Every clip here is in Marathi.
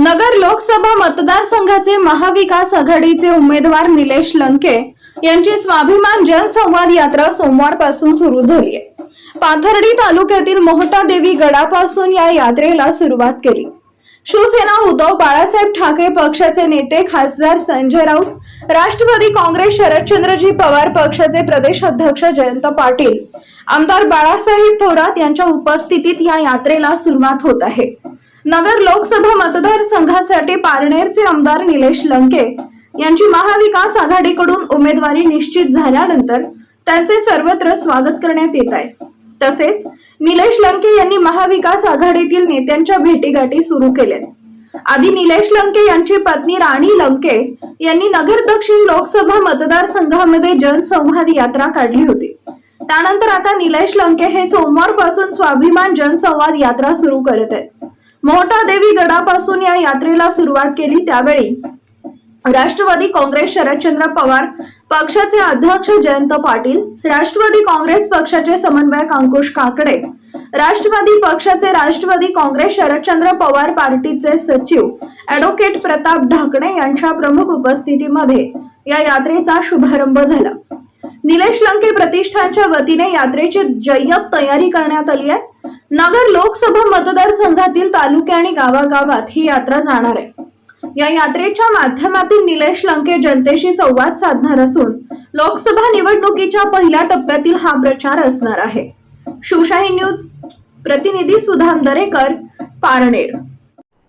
नगर लोकसभा मतदारसंघाचे महाविकास आघाडीचे उमेदवार निलेश लंके यांची स्वाभिमान जनसंवाद यात्रा सोमवारपासून सुरू झाली आहे. पाथर्डी तालुक्यातील मोहटा देवी गडापासून या यात्रेला सुरुवात केली. शिवसेना उद्धव बाळासाहेब ठाकरे पक्षाचे नेते खासदार संजय राऊत राष्ट्रवादी काँग्रेस शरदचंद्रजी पवार पक्षाचे प्रदेश अध्यक्ष जयंत पाटील आमदार बाळासाहेब थोरात यांच्या उपस्थितीत या यात्रेला सुरुवात होत आहे. नगर लोकसभा मतदारसंघासाठी पारनेरचे आमदार निलेश लंके यांची महाविकास आघाडीकडून उमेदवारी निश्चित झाल्यानंतर त्यांचे सर्वत्र स्वागत करण्यात येत आहे. तसेच निलेश लंके यांनी महाविकास आघाडीतील नेत्यांच्या भेटीगाठी सुरू केल्या आधी निलेश लंके यांची पत्नी राणी लंके यांनी नगर दक्षिण लोकसभा मतदारसंघामध्ये जनसंवाद यात्रा काढली होती. त्यानंतर आता निलेश लंके हे सोमवारपासून स्वाभिमान जनसंवाद यात्रा सुरू करत आहेत. मोहटा देवी गडापासून या यात्रेला सुरुवात केली त्यावेळी राष्ट्रवादी काँग्रेस शरदचंद्र पवार पक्षाचे अध्यक्ष जयंत पाटील राष्ट्रवादी काँग्रेस पक्षाचे समन्वयक अंकुश काकडे राष्ट्रवादी पक्षाचे राष्ट्रवादी काँग्रेस शरदचंद्र पवार पार्टीचे सचिव ॲडव्होकेट प्रताप ढाकणे यांच्या प्रमुख उपस्थितीमध्ये या यात्रेचा शुभारंभ झाला. निलेश लंके प्रतिष्ठानच्या वतीने यात्रेची जय्यत तयारी करण्यात आली आहे. नगर लोकसभा मतदारसंघातील तालुके आणि गावागावात ही यात्रा जाणार आहे. या यात्रेच्या माध्यमातून निलेश लंके जनतेशी संवाद साधणार असून लोकसभा निवडणुकीच्या पहिल्या टप्प्यातील हा प्रचार असणार आहे. शिवशाही न्यूज प्रतिनिधी सुधाम दरेकर पारनेर.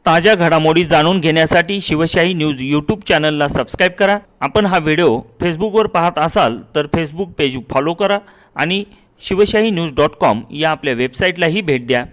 ताज्या घडामोडी जाणून घेण्यासाठी शिवशाही न्यूज यूट्यूब चॅनलला सबस्क्राईब करा. आपण हा व्हिडिओ फेसबुकवर पाहत असाल तर फेसबुक पेज फॉलो करा आणि शिवशाही न्यूज डॉट कॉम या आपल्या वेबसाईटलाही भेट द्या.